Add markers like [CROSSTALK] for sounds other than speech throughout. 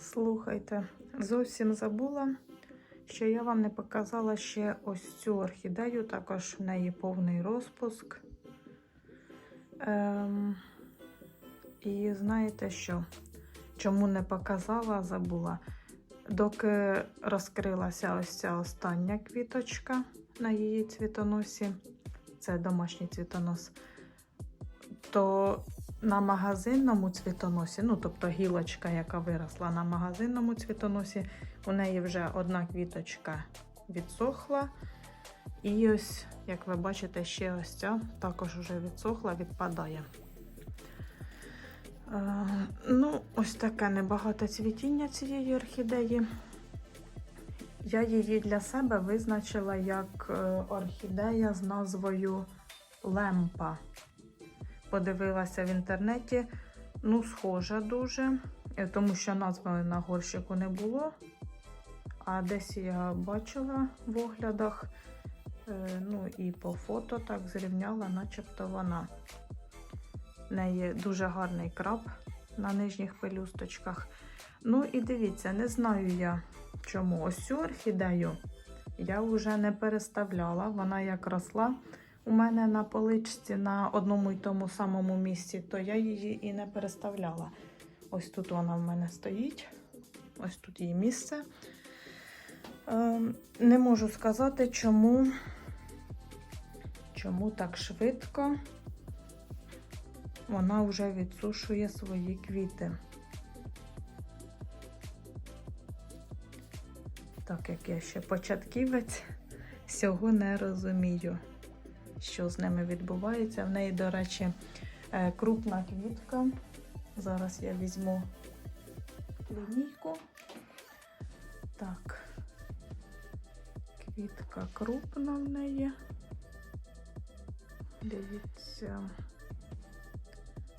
Слухайте, зовсім забула, що я вам не показала ще ось цю орхідею, також в неї повний розпуск. Ем, і знаєте що? Чому не показала, забула. Доки розкрилася ось ця остання квіточка на її цвітоносі, це домашній цвітонос, то на магазинному цвітоносі, ну тобто гілочка, яка виросла на магазинному цвітоносі, у неї вже одна квіточка відсохла. І ось, як ви бачите, ще ось ця також вже відсохла, відпадає. Е, ну, ось таке небагато цвітіння цієї орхідеї. Я її для себе визначила як е, орхідея з назвою Лемпа. Подивилася в інтернеті, ну, схожа дуже, е, тому що назви на горщику не було. А десь я бачила в оглядах, е, ну і по фото так зрівняла, начебто вона. В неї дуже гарний краб на нижніх пелюсточках. Ну і дивіться, не знаю я чому. Ось цю орхідею я вже не переставляла. Вона як росла у мене на поличці на одному й тому самому місці, то я її і не переставляла. Ось тут вона в мене стоїть. Ось тут її місце. Е, не можу сказати, чому, чому так швидко вона вже відсушує свої квіти. Так як я ще початківець, [LAUGHS] всього не розумію, що з ними відбувається. В неї, до речі, е, крупна квітка. Зараз я візьму лінійку. Так, квітка крупна в неї. Дивіться.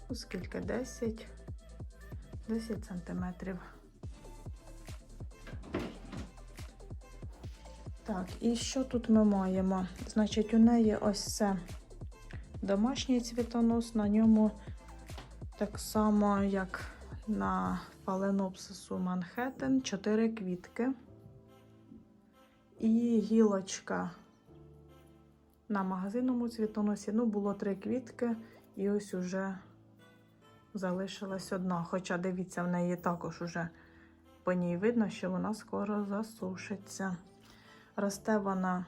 Ну, скільки? 10, 10 сантиметрів. Так, і що тут ми маємо? Значить, у неї ось це домашній цвітонос, на ньому так само, як на фаленопсису Манхеттен, 4 квітки. І гілочка на магазинному цвітоносі. Ну, було 3 квітки, і ось уже залишилась одна. Хоча, дивіться, в неї також уже по ній видно, що вона скоро засушиться. Росте вона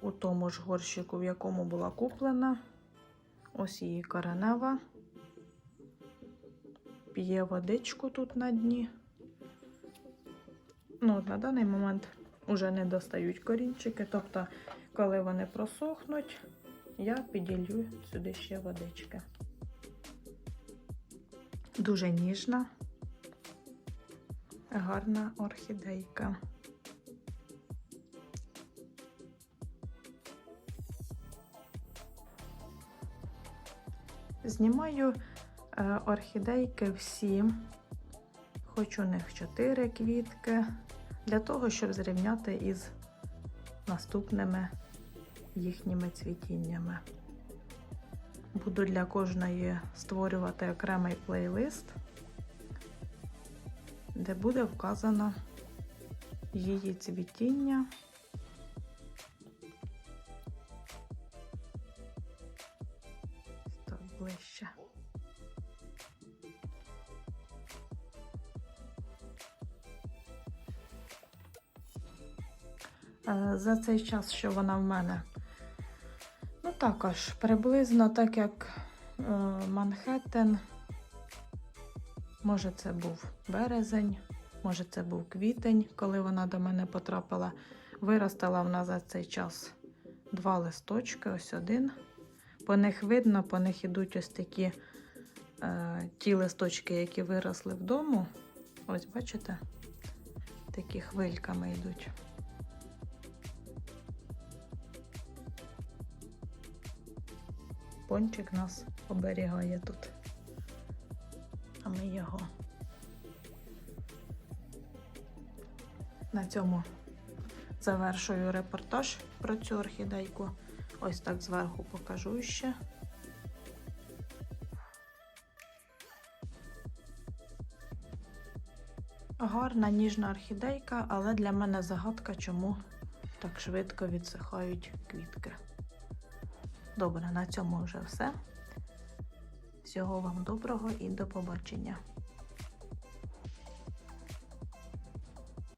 у тому ж горщику, в якому була куплена. Ось її коренева. П'є водичку тут на дні. Ну, на даний момент вже не достають корінчики. Тобто, коли вони просохнуть, я піділю сюди ще водички. Дуже ніжна, гарна орхідейка. Знімаю е, орхідейки всі, хоч у них 4 квітки, для того, щоб зрівняти із наступними їхніми цвітіннями. Буду для кожної створювати окремий плейлист, де буде вказано її цвітіння. За цей час, що вона в мене Ну, також приблизно так як е, Манхеттен. Може, це був березень, може, це був квітень, коли вона до мене потрапила. Виростала вона за цей час два листочки, ось один. По них видно, по них ідуть ось такі е, ті листочки, які виросли вдома. Ось, бачите? Такі хвильками йдуть. Пончик нас оберігає тут. А ми його. На цьому завершую репортаж про цю орхідейку. Ось так зверху покажу ще. Гарна ніжна орхідейка, але для мене загадка, чому так швидко відсихають квітки. Добре, на цьому вже все. Всього вам доброго і до побачення.